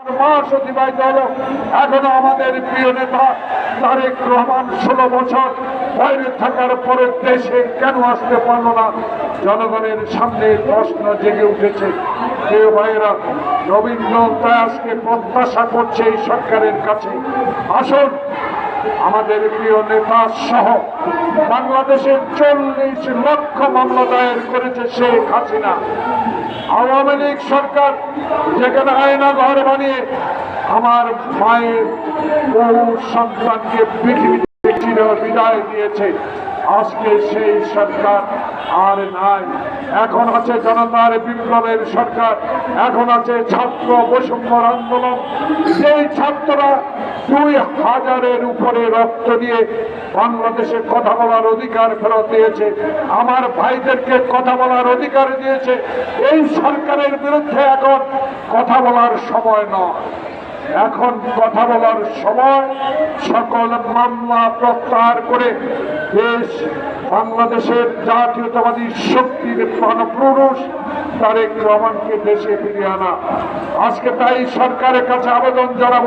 মাস অতিবাহিত হলো এখনও আমাদের প্রিয় নেতা তারেক রহমান ষোলো বছর বাইরে থাকার পরে দেশে কেন আসতে পারল না? জনগণের সামনে প্রশ্ন জেগে উঠেছে। প্রিয় ভাইয়েরা রবীন্দ্র তাই আজকে প্রত্যাশা করছে এই সরকারের কাছে। আসুন আমাদের প্রিয় নেতা সহ বাংলাদেশের চল্লিশ লক্ষ মামলা দায়ের করেছে শেখ হাসিনা। আওয়ামী লীগ সরকার যেখানে আয়না ঘর বানিয়ে আমার মায়ের বহু সন্তানকে পৃথিবীতে বিদায় দিয়েছে। আজকে সেই সরকার আর নাই। এখন আছে জনতার বিপ্লবের সরকার, এখন আছে ছাত্র বৈষম্যর আন্দোলন। সেই ছাত্ররা দুই হাজারের উপরে রক্ত দিয়ে বাংলাদেশে কথা বলার অধিকার ফেরত দিয়েছে, আমার ভাইদেরকে কথা বলার অধিকার দিয়েছে, এই সরকারের বিরুদ্ধে এখন কথা বলার সময় নয়। এখন কথা বলার সময় সকল মামলা প্রত্যাহার করে দেশ, বাংলাদেশের জাতীয়তাবাদী শক্তির পুরুষ তারেক রহমানকে দেশে ফিরিয়ে আনা। আজকে তাই সরকারের কাছে আবেদন জানাব,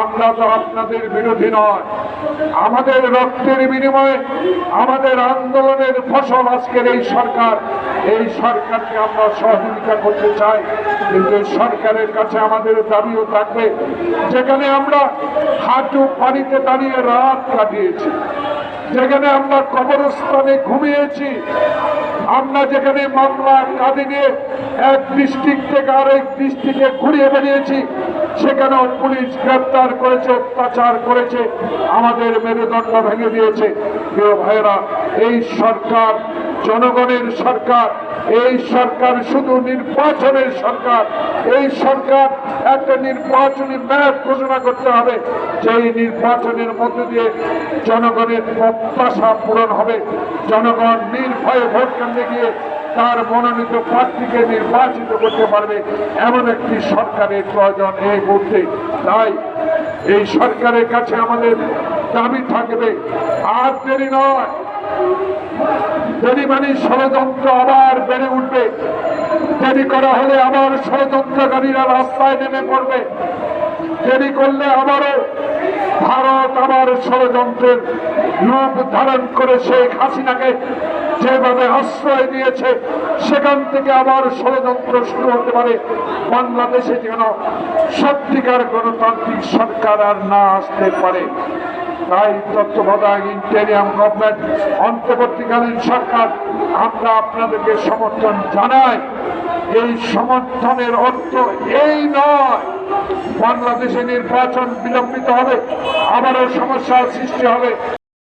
আমরা তো আপনাদের বিরোধী নয়। আমাদের রক্তের বিনিময়ে আমাদের আন্দোলনের ফসল আজকের এই সরকার, এই সরকারকে আমরা সহযোগিতা করতে চাই। কিন্তু সরকারের কাছে আমাদের দাবিও থাকবে, যেখানে আমরা হাঁটু পানিতে দাঁড়িয়ে রাত কাটিয়েছি, যেখানে আমরা কবরস্থানে ঘুমিয়েছি, আমরা যেখানে মামলা কাঁধে নিয়ে এক ডিস্ট্রিক্ট থেকে আরেক ডিস্ট্রিক্টে ঘুরিয়ে বেরিয়েছি সেখানেও পুলিশ গ্রেপ্তার করেছে, অত্যাচার করেছে, আমাদের মেরুদণ্ড ভেঙে দিয়েছে। প্রিয় ভাইয়েরা, এই সরকার, জনগণের সরকার এই সরকার শুধু নির্বাচনের সরকার। এই সরকার একটা নির্বাচনী ম্যাপ ঘোষণা করতে হবে যেই নির্বাচনের মধ্য দিয়ে জনগণের প্রত্যাশা পূরণ হবে। জনগণ নির্ভয়ে ভোট কেন্দ্রে গিয়ে তার মনোনীত প্রার্থীকে নির্বাচিত করতে পারবে। এমন একটি সরকারের প্রয়োজন এই মুহূর্তে। তাই এই সরকারের কাছে আমাদের দাবি থাকবে, আর দেরি নয়। মানে ষড়যন্ত্র আবার বেড়ে উঠবে দেরি করা হলে আবার ষড়যন্ত্রকারীরা রাস্তায় নেমে পড়বে দেরি করলে আবারও ভারত আবার ষড়যন্ত্রের রূপ ধারণ করে শেখ হাসিনাকে যেভাবে আশ্রয় দিয়েছে, সেখান থেকে আবার ষড়যন্ত্র শুরু হতে পারে। বাংলাদেশে যেন সত্যিকার গণতান্ত্রিক সরকার আর না আসতে পারে। তাই তত্ত্বাবধায়ক ইন্টেরিয়াম গভর্নমেন্ট, অন্তর্বর্তীকালীন সরকার, আমরা আপনাদেরকে সমর্থন জানাই। এই সমর্থনের অর্থ এই নয়, বাংলাদেশে নির্বাচন বিলম্বিত হবে, আবারও সমস্যার সৃষ্টি হবে।